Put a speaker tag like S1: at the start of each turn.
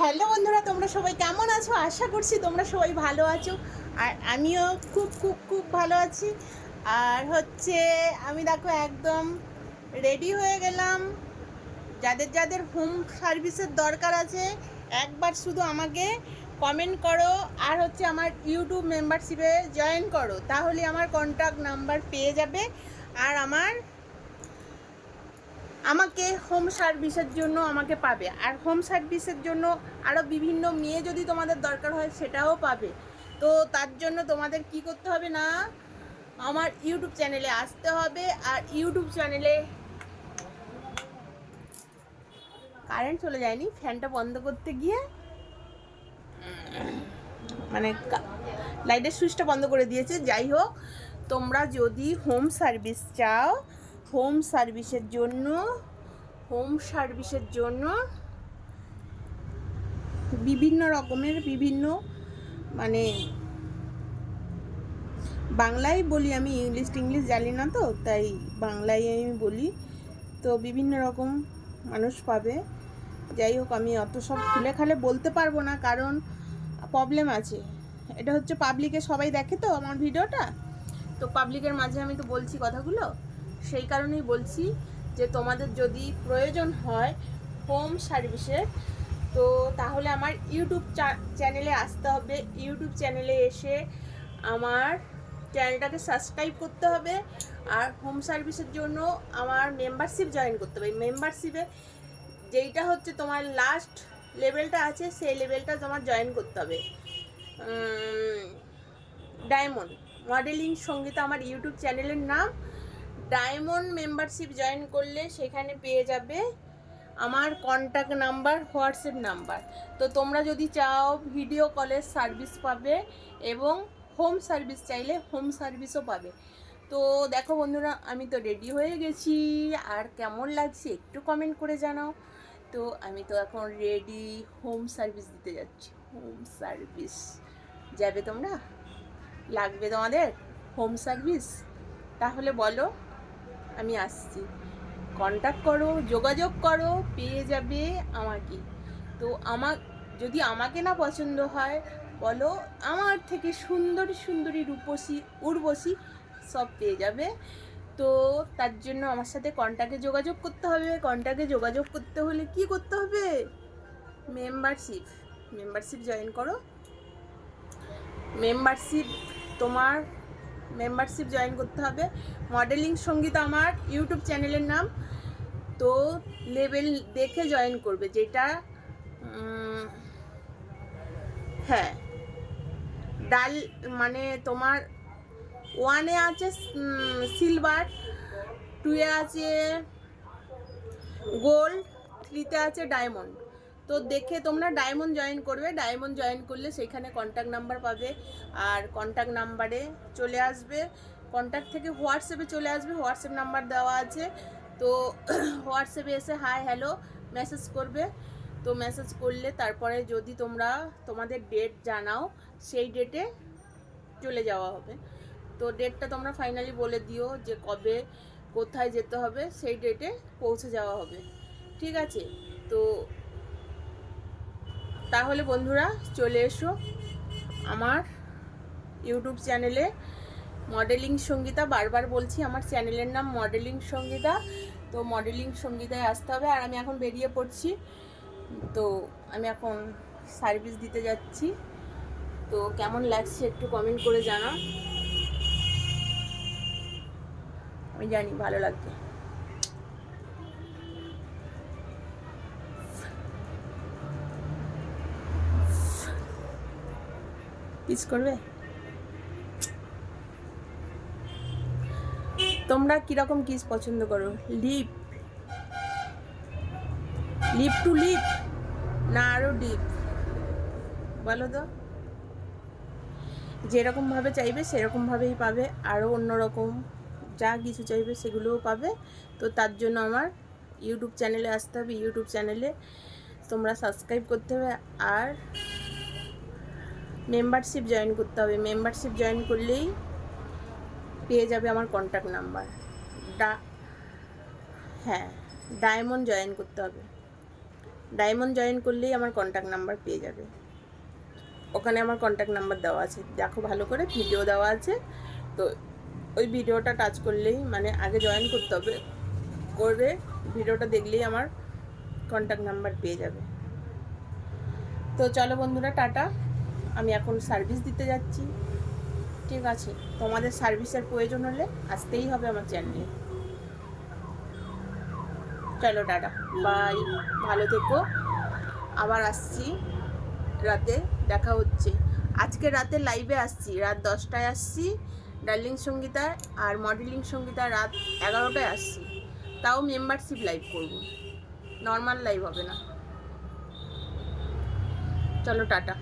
S1: Hello বন্ধুরা, তোমরা সবাই কেমন আছো? আশা করছি তোমরা সবাই ভালো আছো। আর আমিও খুব খুব খুব ভালো আছি। আর হচ্ছে, আমি দেখো একদম রেডি হয়ে গেলাম। যাদের যাদের হোম সার্ভিসের দরকার আছে, একবার শুধু আমাকে কমেন্ট করো। আর হচ্ছে আমার ইউটিউব মেম্বারশিপে জয়েন করো। তাহলে আমার কন্ট্যাক্ট নাম্বার পেয়ে যাবে। আর আমার আমাকে হোম সার্ভিসের জন্য আমাকে পাবে। আর হোম সার্ভিসের জন্য আরও বিভিন্ন মেয়ে যদি তোমাদের দরকার হয়, সেটাও পাবে। তো তার জন্য তোমাদের কি করতে হবে না, আমার ইউটিউব চ্যানেলে আসতে হবে। আর ইউটিউব চ্যানেলে কারেন্ট চলে যায়নি ফ্যানটা বন্ধ করতে গিয়ে মানে লাইটের সুইচটা বন্ধ করে দিয়েছে। যাই হোক, তোমরা যদি হোম সার্ভিস চাও হোম সার্ভিসের জন্য, হোম সার্ভিসের জন্য বিভিন্ন রকমের বিভিন্ন মানে বাংলায় বলি আমি ইংলিশ টিংলিশ জানি না তো, তাই বাংলায় আমি বলি। তো বিভিন্ন রকম মানুষ পাবে। যাই হোক, আমি অত সব খুলে খালে বলতে পারব না, কারণ প্রবলেম আছে। এটা হচ্ছে পাবলিকে সবাই দেখে তো আমার ভিডিওটা? তো পাবলিকের মাঝে আমি তো বলছি কথাগুলো। সেই কারণেই বলছি যে তোমাদের যদি প্রয়োজন হয় হোম সার্ভিসের, তো তাহলে আমার ইউটিউব চ্যানেলে আসতে হবে। ইউটিউব চ্যানেলে এসে আমার চ্যানেলটাকে সাবস্ক্রাইব করতে হবে আর হোম সার্ভিসের জন্য আমার মেম্বারশিপ জয়েন করতে হবে। মেম্বারশিপে যেইটা হচ্ছে তোমার লাস্ট লেভেলটা আছে, সেই লেভেলটা তোমার জয়েন করতে হবে। ডায়মন্ড মডেলিং সঙ্গীতা আমার ইউটিউব চ্যানেলের নাম। ডায়মন্ড মেম্বারশিপ জয়েন করলে সেখানে পেয়ে যাবে আমার কন্ট্যাক্ট নাম্বার হোয়াটসঅ্যাপ নাম্বার তো তোমরা যদি চাও ভিডিও কলের সার্ভিস পাবে এবং হোম সার্ভিস চাইলে হোম সার্ভিসও পাবে। তো দেখো বন্ধুরা, আমি তো রেডি হয়ে গেছি। আর কেমন লাগছে একটু কমেন্ট করে জানাও। তো আমি তো এখন রেডি হোম সার্ভিস দিতে যাচ্ছি। হোম সার্ভিস যাবে তোমরা? লাগবে তোমাদের? হোম সার্ভিস তাহলে বলো। আমি আসছি। কন্ট্যাক্ট করো, যোগাযোগ করো, পেয়ে যাবে আমাকে। তো আমার যদি আমাকে না পছন্দ হয়, বলো, আমার থেকে সুন্দরী সুন্দরী রূপসী, উর্বশী সব পেয়ে যাবে। তো তার জন্য আমার সাথে কন্ট্যাক্টে যোগাযোগ করতে হবে। কন্ট্যাক্টে যোগাযোগ করতে হলে কি করতে হবে? মেম্বারশিপ মেম্বারশিপ জয়েন করো। মেম্বারশিপ তোমার মেম্বারশিপ জয়েন করতে হবে। মডেলিং সংগীত আমার ইউটিউব চ্যানেলের নাম। তো লেভেল দেখে জয়েন করবে, যেটা হ্যাঁ ডাল মানে তোমার ওয়ানে আছে সিলভার টুয়ে আছে গোল্ড থ্রিতে আছে ডায়মন্ড তো দেখে তোমরা ডায়মন্ড জয়েন করবে। ডায়মন্ড জয়েন করলে সেখানে কন্ট্যাক্ট নাম্বার পাবে। আর কন্ট্যাক্ট নাম্বারে চলে আসবে। কন্ট্যাক্ট থেকে হোয়াটসঅ্যাপে চলে আসবে। হোয়াটসঅ্যাপ নাম্বার দেওয়া আছে। তো হোয়াটসঅ্যাপে এসে হাই হ্যালো মেসেজ করবে। তো মেসেজ করলে তারপরে যদি তোমরা তোমাদের ডেট জানাও, সেই ডেটে চলে যাওয়া হবে। তো ডেটটা তোমরা ফাইনালি বলে দিও যে কবে, কোথায় যেতে হবে, সেই ডেটে পৌঁছে যাওয়া হবে। ঠিক আছে? তো তাহলে বন্ধুরা চলে এসো আমার ইউটিউব চ্যানেলে মডেলিং সঙ্গীতা বারবার বলছি আমার চ্যানেলের নাম মডেলিং সঙ্গীতা তো মডেলিং সঙ্গীতায় আসতে হবে আর আমি এখন বেরিয়ে পড়ছি। তো আমি এখন সার্ভিস দিতে যাচ্ছি। তো কেমন লাগছে একটু কমেন্ট করে জানা আমি জানি ভালো লাগবে। কিস করবে? তোমরা কীরকম কিস পছন্দ করো? লিপ লিপ টু লিপ না আরও ডিপ বলো তো। যেরকমভাবে চাইবে সেরকমভাবেই পাবে। আরও অন্যরকম যা কিছু চাইবে, সেগুলোও পাবে। তো তার জন্য আমার ইউটিউব চ্যানেলে আসতে হবে। ইউটিউব চ্যানেলে তোমরা সাবস্ক্রাইব করতে হবে। আর মেম্বারশিপ জয়েন করতে হবে। মেম্বারশিপ জয়েন করলেই পেয়ে যাবে আমার কন্ট্যাক্ট নাম্বার ডা হ্যাঁ ডায়মন্ড জয়েন করতে হবে। ডায়মন্ড জয়েন করলেই আমার কন্ট্যাক্ট নাম্বার পেয়ে যাবে। ওখানে আমার কন্ট্যাক্ট নাম্বার দেওয়া আছে। দেখো ভালো করে ভিডিও দেওয়া আছে। তো ওই ভিডিওটা টাচ করলেই মানে আগে জয়েন করতে হবে। করে ভিডিওটা দেখলেই আমার কন্ট্যাক্ট নাম্বার পেয়ে যাবে। তো চলো বন্ধুরা, টাটা। আমি এখন সার্ভিস দিতে যাচ্ছি। ঠিক আছে, তোমাদের সার্ভিসের প্রয়োজন হলে আসতেই হবে আমার চ্যানেলে চলো টাটা বাই ভালো থেকো। আবার আসছি রাতে, দেখা হচ্ছে। আজকে রাতে লাইভে আসছি, রাত দশটায় আসছি। ডার্লিং সঙ্গীতায় আর মডেলিং সঙ্গীতা রাত এগারোটায় আসছি। তাও মেম্বারশিপ লাইভ করব। নর্মাল লাইভ হবে না। চলো টাটা।